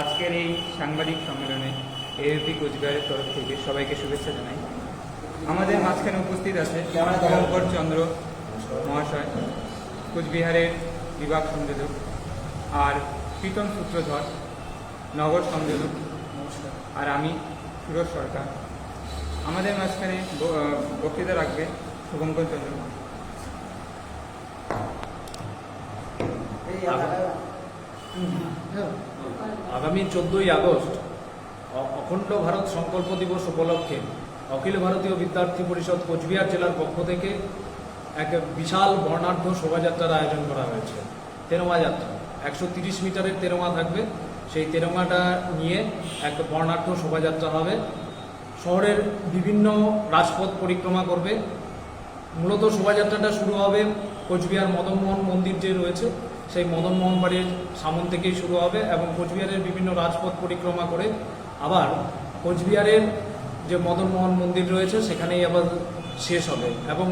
আজকের এই সাংবাদিক সম্মেলনে এএপি কোচবিহারের তরফ থেকে সবাইকে শুভেচ্ছা জানাই আমাদের মাঝখানে উপস্থিত আছে শঙ্কর চন্দ্র মহাশয়, কোচবিহারের বিভাগ সংযোজক, আর প্রীতম সূত্রধর, নগর সংযোজক, আর আমি সুরজ সরকার আমাদের মাঝখানে বক্তৃতা রাখবে শুভঙ্কর চন্দ্র মহাশয়। আগামী চোদ্দই আগস্ট অখণ্ড ভারত সংকল্প দিবস উপলক্ষে অখিল ভারতীয় বিদ্যার্থী পরিষদ কোচবিহার জেলার পক্ষ থেকে এক বিশাল বর্ণাঢ্য শোভাযাত্রার আয়োজন করা হয়েছে। তেরোমা যাত্রা। একশো তিরিশ মিটারের তেরোমা থাকবে। সেই তেরোমাটা নিয়ে এক বর্ণাঢ্য শোভাযাত্রা হবে। শহরের বিভিন্ন রাজপথ পরিক্রমা করবে। মূলত শোভাযাত্রাটা শুরু হবে কোচবিহার মদনমোহন মন্দির যে রয়েছে সেই মদনমোহন বাড়ির সামন থেকেই শুরু হবে এবং কোচবিহারের বিভিন্ন রাজপথ পরিক্রমা করে আবার কোচবিহারের যে মদনমোহন মন্দির রয়েছে সেখানেই আবার শেষ হবে। এবং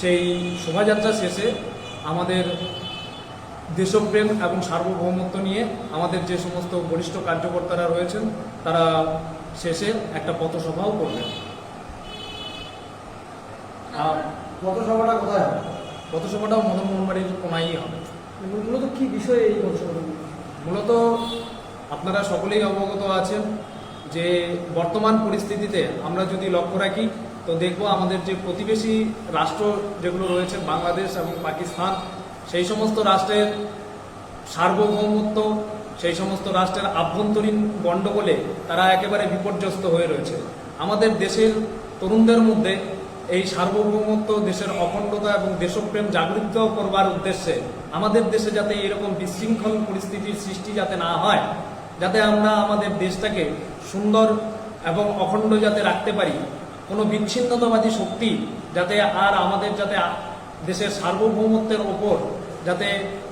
সেই শোভাযাত্রা শেষে আমাদের দেশপ্রেম এবং সার্বভৌমত্ব নিয়ে আমাদের যে সমস্ত বরিষ্ঠ কার্যকর্তারা রয়েছেন তারা শেষে একটা পথসভাও করবেন। আর পথসভাটা কোথায় হবে? পথসভাটাও মদন মোহনবাড়ির কোনাই হবে। মূলত কি বিষয়ে এই পথসভাটা মূলত আপনারা সকলেই অবগত আছেন যে বর্তমান পরিস্থিতিতে আমরা যদি লক্ষ্য রাখি, তো দেখব আমাদের যে প্রতিবেশী রাষ্ট্র যেগুলো রয়েছে, বাংলাদেশ এবং পাকিস্তান, সেই সমস্ত রাষ্ট্রের সার্বভৌমত্ব, সেই সমস্ত রাষ্ট্রের আভ্যন্তরীণ গণ্ডগোলে তারা একেবারে বিপর্যস্ত হয়ে রয়েছে। আমাদের দেশের তরুণদের মধ্যে এই সার্বভৌমত্ব, দেশের অখণ্ডতা এবং দেশপ্রেম জাগৃত করবার উদ্দেশ্যে আমাদের দেশে যাতে এরকম বিশৃঙ্খল পরিস্থিতির সৃষ্টি যাতে না হয়, যাতে আমরা আমাদের দেশটাকে সুন্দর এবং অখণ্ড যাতে রাখতে পারি, কোনো বিচ্ছিন্নতাবাদী শক্তি যাতে আর আমাদের যাতে দেশের সার্বভৌমত্বের ওপর যাতে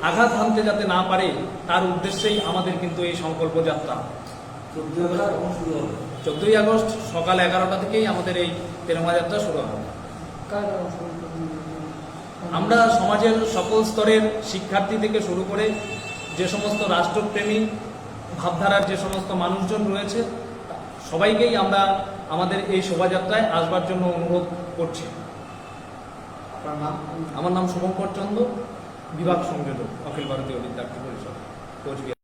আঘাত হানতে যাতে না পারে, তার উদ্দেশ্যেই আমাদের কিন্তু এই সংকল্প যাত্রা চোদ্দই আগস্ট সকাল এগারোটা থেকেই আমাদের এই তেরমা যাত্রা শুরু হবে। আমরা সমাজের সকল স্তরের শিক্ষার্থী থেকে শুরু করে যে সমস্ত রাষ্ট্রপ্রেমী ভাবধারার যে সমস্ত মানুষজন রয়েছে সবাইকেই আমরা আমাদের এই শোভাযাত্রায় আসবার জন্য অনুরোধ করছি। আমার নাম শুভঙ্কর চন্দ্র বিভাগ সংযোজক Akhil Bharatiya Vidyarthi Parishad Coochbehar.